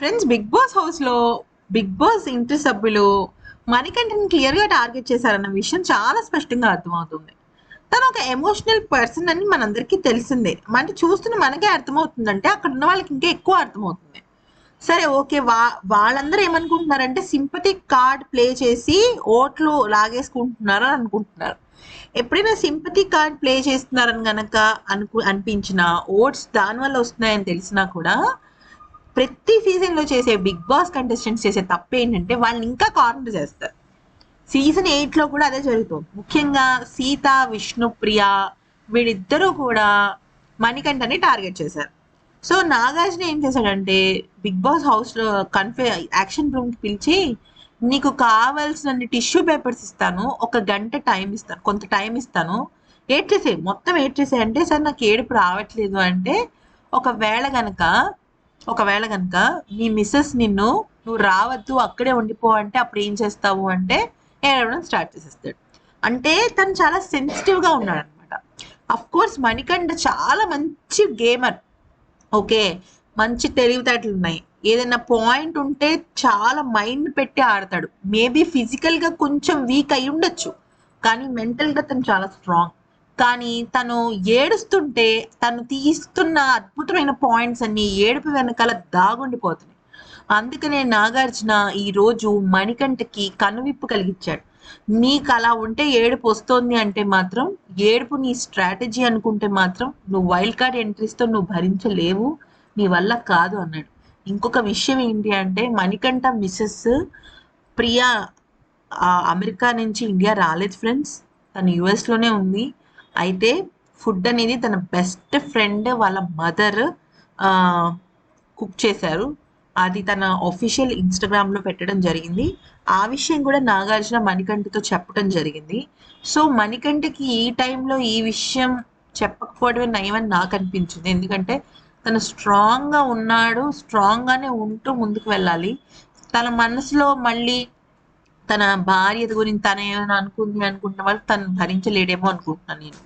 Friends big boss హౌస్లో big boss ఇంటి సభ్యులు మణికంఠని క్లియర్గా టార్గెట్ చేశారన్న విషయం చాలా స్పష్టంగా అర్థమవుతుంది. తను ఒక ఎమోషనల్ పర్సన్ అని మనందరికీ తెలిసిందే. అంటే చూస్తున్న మనకే అర్థమవుతుందంటే అక్కడ ఉన్న వాళ్ళకి ఇంకా ఎక్కువ అర్థమవుతుంది. సరే ఓకే వా వాళ్ళందరూ ఏమనుకుంటున్నారంటే సింపతిక్ కార్డ్ ప్లే చేసి ఓట్లు లాగేసుకుంటున్నారు అని అనుకుంటున్నారు. ఎప్పుడైనా సింపతి కార్డ్ ప్లే చేస్తున్నారని గనక అనుకు అనిపించిన ఓట్స్ దానివల్ల వస్తున్నాయని తెలిసినా కూడా ప్రతి సీజన్లో చేసే బిగ్ బాస్ కంటెస్టెంట్స్ చేసే తప్పు ఏంటంటే వాళ్ళని ఇంకా కార్నర్ చేస్తారు. సీజన్ ఎయిట్లో కూడా అదే జరుగుతుంది ముఖ్యంగా సీత విష్ణుప్రియ వీళ్ళిద్దరూ కూడా మణికంఠని టార్గెట్ చేశారు. సో నాగార్జున ఏం చేశాడంటే బిగ్ బాస్ హౌస్లో యాక్షన్ రూమ్కి పిలిచి నీకు కావాల్సిన టిష్యూ పేపర్స్ ఇస్తాను ఒక గంట టైం ఇస్తాను కొంత టైం ఇస్తాను ఏడ్చేసే మొత్తం ఏడ్చేసే అంటే సార్ నాకు ఏడుపు రావట్లేదు అంటే ఒకవేళ గనక ఒకవేళ కనుక నీ మిస్సెస్ నిన్ను నువ్వు రావద్దు అక్కడే ఉండిపో అంటే అప్పుడు ఏం చేస్తావు అంటే ఏడవడం స్టార్ట్ చేసేస్తాడు. అంటే తను చాలా సెన్సిటివ్గా ఉన్నాడు అనమాట అఫ్ కోర్స్ మణికంఠ చాలా మంచి గేమర్ ఓకే? మంచి తెలివితేటలు ఉన్నాయి. ఏదైనా పాయింట్ ఉంటే చాలా మైండ్ పెట్టి ఆడతాడు. మేబీ ఫిజికల్గా కొంచెం వీక్ అయి ఉండొచ్చు కానీ మెంటల్గా తను చాలా స్ట్రాంగ్ కానీ తను ఏడుస్తుంటే తను తీస్తున్న అద్భుతమైన పాయింట్స్ అన్ని ఏడుపు వెనకాల దాగుండిపోతున్నాయి. అందుకనే నాగార్జున ఈ రోజు మణికంఠకి కనువిప్పు కలిగించాడు. నీకు అలా ఉంటే ఏడుపు వస్తోంది అంటే మాత్రం ఏడుపు నీ స్ట్రాటజీ అనుకుంటే మాత్రం నువ్వు వైల్డ్ కార్డ్ ఎంట్రీస్తో నువ్వు భరించలేవు నీ వల్ల కాదు అన్నాడు. ఇంకొక విషయం ఏంటి అంటే మణికంఠ మిస్సెస్ ప్రియా ఆ, అమెరికా నుంచి ఇండియా రాలేదు ఫ్రెండ్స్. తను యుఎస్లోనే ఉంది. అయితే ఫుడ్ అనేది తన బెస్ట్ ఫ్రెండ్ వాళ్ళ మదర్ కుక్ చేశారు. అది తన ఒఫీషియల్ ఇన్స్టాగ్రామ్లో పెట్టడం జరిగింది. ఆ విషయం కూడా నాగార్జున మణికంఠతో చెప్పడం జరిగింది. సో మణికంఠకి ఈ టైంలో ఈ విషయం చెప్పకపోవడమే నయమని నాకు అనిపించింది. ఎందుకంటే తను స్ట్రాంగ్గా ఉన్నాడు స్ట్రాంగ్గానే ఉంటూ ముందుకు వెళ్ళాలి. తన మనసులో మళ్ళీ తన భార్య గురించి తన ఏమైనా అనుకుంది అనుకుంటున్న వాళ్ళు తను భరించలేడేమో అనుకుంటున్నాను నేను.